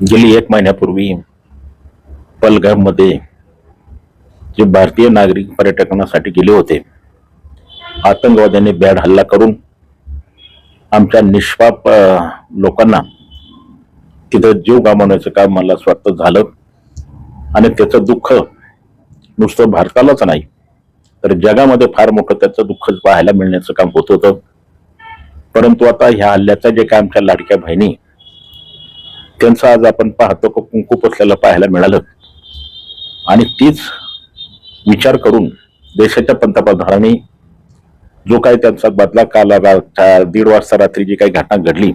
गेली एक महिन्यापूर्वी पलगाममध्ये जे भारतीय नागरिक पर्यटकांसाठी गेले होते आतंकवाद्यांनी बॅड हल्ला करून आमच्या निष्पाप लोकांना तिथं जीव गमावण्याचं काम मला स्वतः झालं. आणि त्याचं दुःख नुसतं भारतालाच नाही तर जगामध्ये फार मोठं त्याचं दुःख पाहायला मिळण्याचं काम होत होतं. परंतु आता ह्या हल्ल्याचा जे काय आमच्या लाडक्या बहिणी त्यांचं आज आपण पाहतो की कुंकू पुसलेलं पाहायला मिळालं. आणि तीच विचार करून देशाच्या पंतप्रधानांनी जो काही त्यांचा बदला काला रा- दीड वाजता रात्री जी काही घटना घडली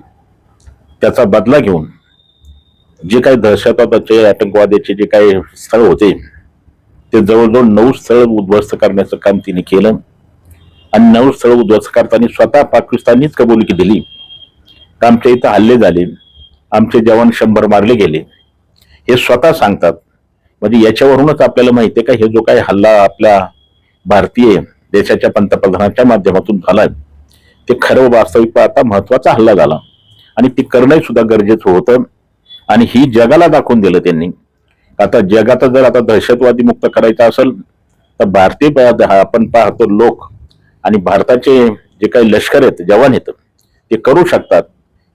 त्याचा बदला घेऊन जे काही दहशतवादाचे आतंकवादाचे जे काही स्थळ होते ते जवळजवळ नऊ स्थळ उद्ध्वस्त करण्याचं काम तिने केलं. आणि नऊ स्थळ उद्ध्वस्त करताना स्वतः पाकिस्ताननीच कबुलकी दिली. आमच्या इथं हल्ले झाले. आमचे जवान शंभर मारले गेले. हे स्वतः सांगतात. म्हणजे याच्यावरूनच आपल्याला माहिती आहे का हे जो काही हल्ला आपल्या भारतीय देशाच्या पंतप्रधानाच्या माध्यमातून झालाय ते खरं वास्तविक पाहता महत्त्वाचा हल्ला झाला. आणि ते करणं सुद्धा गरजेचं होतं. आणि ही जगाला दाखवून दिलं त्यांनी. आता जगात जर आता दहशतवादी मुक्त करायचं असेल तर भारतीय हा आपण पाहतो लोक आणि भारताचे जे काही लष्कर आहेत जवान आहेत ते करू शकतात.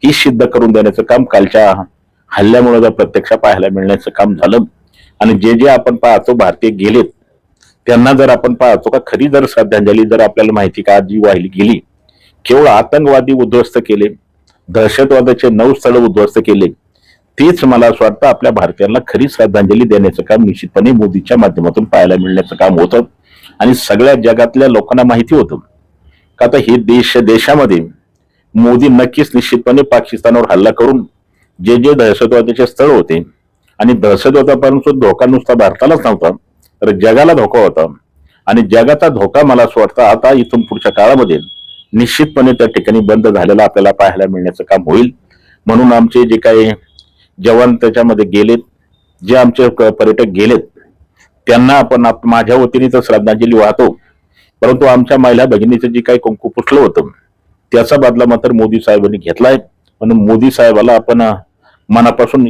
ही सिद्ध करून देण्याचं काम कालच्या हल्ल्यामुळे जर प्रत्यक्ष पाहायला मिळण्याचं काम झालं आणि जे जे आपण पाहतो भारतीय गेलेत त्यांना जर आपण पाहतो का खरी जर श्रद्धांजली जर आपल्याला माहिती का जी वाहिली गेली केवळ आतंकवादी उद्ध्वस्त केले दहशतवादाचे नऊ स्थळ उद्ध्वस्त केले तेच मला असं वाटतं आपल्या भारतीयांना खरी श्रद्धांजली देण्याचं काम निश्चितपणे मोदीच्या माध्यमातून पाहायला मिळण्याचं काम होतं आणि सगळ्या जगातल्या लोकांना माहिती होतं. का आता हे देश देशामध्ये मोदी नक्कीच निश्चितपणे पाकिस्तानवर हल्ला करून जे जे दहशतवादाचे स्थळ होते आणि दहशतवादापासून धोका नुसता भारतालाच नव्हता तर जगाला धोका होता. आणि जगाचा धोका मला असं वाटतं आता इथून पुढच्या काळामध्ये निश्चितपणे त्या ठिकाणी बंद झालेला आपल्याला पाहायला मिळण्याचं काम होईल. म्हणून आमचे जे काही जवान त्याच्यामध्ये गेलेत जे आमचे पर्यटक गेलेत त्यांना आपण आप- माझ्या वतीने तर श्रद्धांजली वाहतो. परंतु आमच्या महिला भगिनीचं जे काही कुंकू पुसलं होतं त्याचा बदला मात्र मोदी साहेबांनी घेतलाय. म्हणून मोदी साहेबाला आपण मनापासून